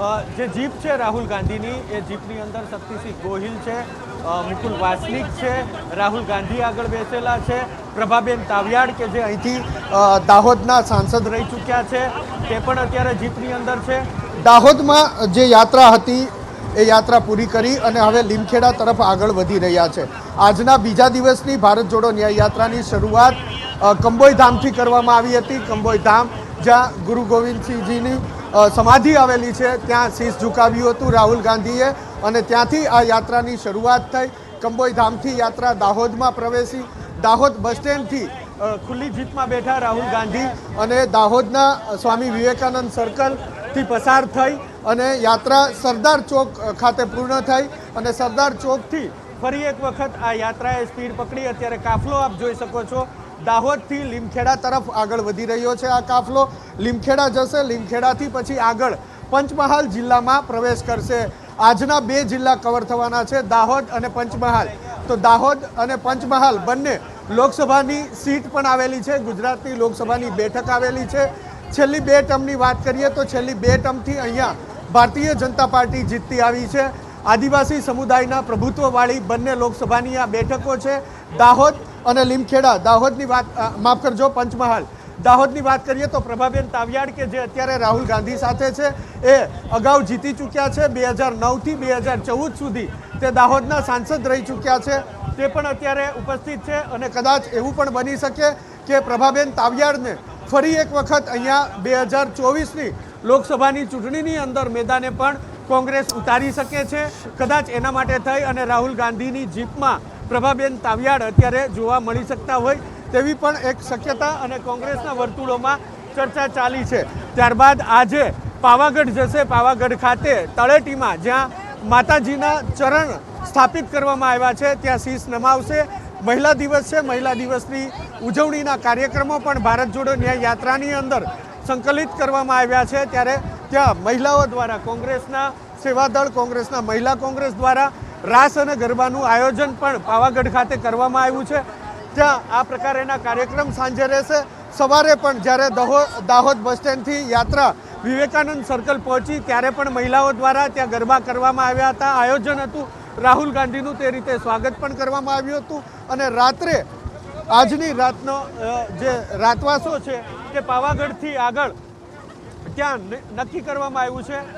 જે જીપ છે રાહુલ ગાંધીની, એ જીપની અંદર શક્તિસિંહ ગોહિલ છે મુકુલ વાસનિક છે, રાહુલ ગાંધી આગળ બેસેલા છે, પ્રભાબેન તાવિયાડ કે જે અહીંથી દાહોદના સાંસદ રહી ચૂક્યા છે, તે પણ અત્યારે જીપની અંદર છે. દાહોદમાં જે યાત્રા હતી, એ યાત્રા પૂરી કરી અને હવે લીમખેડા તરફ આગળ વધી રહ્યા છે. આજના બીજા દિવસની ભારત જોડો ન્યાય યાત્રાની શરૂઆત કંબોઈ ધામથી કરવામાં આવી હતી. કંબોઈ ધામ, જ્યાં ગુરુ ગોવિંદસિંહજીની સમાધિ આવેલી છે. ત્યાં શીશ ઝુકાવ્યું હતું રાહુલ ગાંધીએ અને ત્યાંથી આ યાત્રાની શરૂઆત થઈ. કંબોઈ ધામથી યાત્રા દાહોદમાં પ્રવેશી. દાહોદ બસ સ્ટેન્ડથી ખુલ્લી જીપમાં બેઠા રાહુલ ગાંધી અને દાહોદના સ્વામી વિવેકાનંદ સર્કલથી પસાર થઈ અને યાત્રા સરદાર ચોક ખાતે પૂર્ણ થઈ અને સરદાર ચોકથી ફરી એક વખત આ યાત્રાએ સ્પીડ પકડી. અત્યારે કાફલો આપ જોઈ શકો છો. દાહોદથી લીમખેડા તરફ આગળ વધી રહ્યો છે આ કાફલો. લીમખેડા જશે, લીમખેડાથી પછી આગળ પંચમહાલ જિલ્લામાં પ્રવેશ કરશે. આજના બે જિલ્લા કવર થવાના છે, દાહોદ અને પંચમહાલ. તો દાહોદ અને પંચમહાલ બંને લોકસભાની સીટ પણ આવેલી છે, ગુજરાતની લોકસભાની બેઠક આવેલી છે. છેલ્લી બે ટર્મની વાત કરીએ તો છેલ્લી બે ટર્મથી અહીંયા ભારતીય જનતા પાર્ટી જીતતી આવી છે. આદિવાસી સમુદાયના પ્રભુત્વવાળી બંને લોકસભાની આ બેઠકો છે. દાહોદ અને લીમખેડા, દાહોદની વાત માફ કરજો, પંચમહાલ. દાહોદની વાત કરીએ તો પ્રભાબેન તાવિયાડ કે જે અત્યારે રાહુલ ગાંધી સાથે છે, એ અગાઉ જીતી ચૂક્યા છે. બે હજાર નવથી બે હજાર ચૌદ સુધી તે દાહોદના સાંસદ રહી ચૂક્યા છે. તે પણ અત્યારે ઉપસ્થિત છે અને કદાચ એવું પણ બની શકે કે પ્રભાબેન તાવિયાડને ફરી એક વખત અહીંયા બે હજાર ચોવીસની લોકસભાની ચૂંટણીની અંદર મેદાને પણ કોંગ્રેસ ઉતારી શકે છે. કદાચ એના માટે થઈ અને રાહુલ ગાંધીની જીપમાં પ્રભાબેન તાવિયાડ અત્યારે જોવા મળી શકતા હોય તેવી પણ એક શક્યતા અને કોંગ્રેસના વર્તુળોમાં ચર્ચા ચાલી છે. ત્યારબાદ આજે પાવાગઢ જશે. પાવાગઢ ખાતે તળેટીમાં જ્યાં માતાજીના ચરણ સ્થાપિત કરવામાં આવ્યા છે, ત્યાં શીશ નમાવશે. મહિલા દિવસ છે. મહિલા દિવસની ઉજવણીના કાર્યક્રમો પણ ભારત જોડો ન્યાય યાત્રાની અંદર સંકલિત કરવામાં આવ્યા છે. ત્યારે ત્યાં મહિલાઓ દ્વારા કોંગ્રેસના સેવાદળ, કોંગ્રેસના મહિલા કોંગ્રેસ દ્વારા રાસ અને ગરબાનું આયોજન પણ પાવાગઢ ખાતે કરવામાં આવ્યું છે. ત્યાં આ પ્રકારેના કાર્યક્રમ સાંજે રહેશે. સવારે પણ જ્યારે દહો, દાહોદ બસ સ્ટેન્ડથી યાત્રા વિવેકાનંદ સર્કલ પહોંચી, ત્યારે પણ મહિલાઓ દ્વારા ત્યાં ગરબા કરવામાં આવ્યા હતા. આયોજન હતું. રાહુલ ગાંધીનું તે રીતે સ્વાગત પણ કરવામાં આવ્યું હતું. અને રાત્રે, આજની રાતનો જે રાતવાસો છે, તે પાવાગઢથી આગળ ત્યાં નક્કી કરવામાં આવ્યું છે.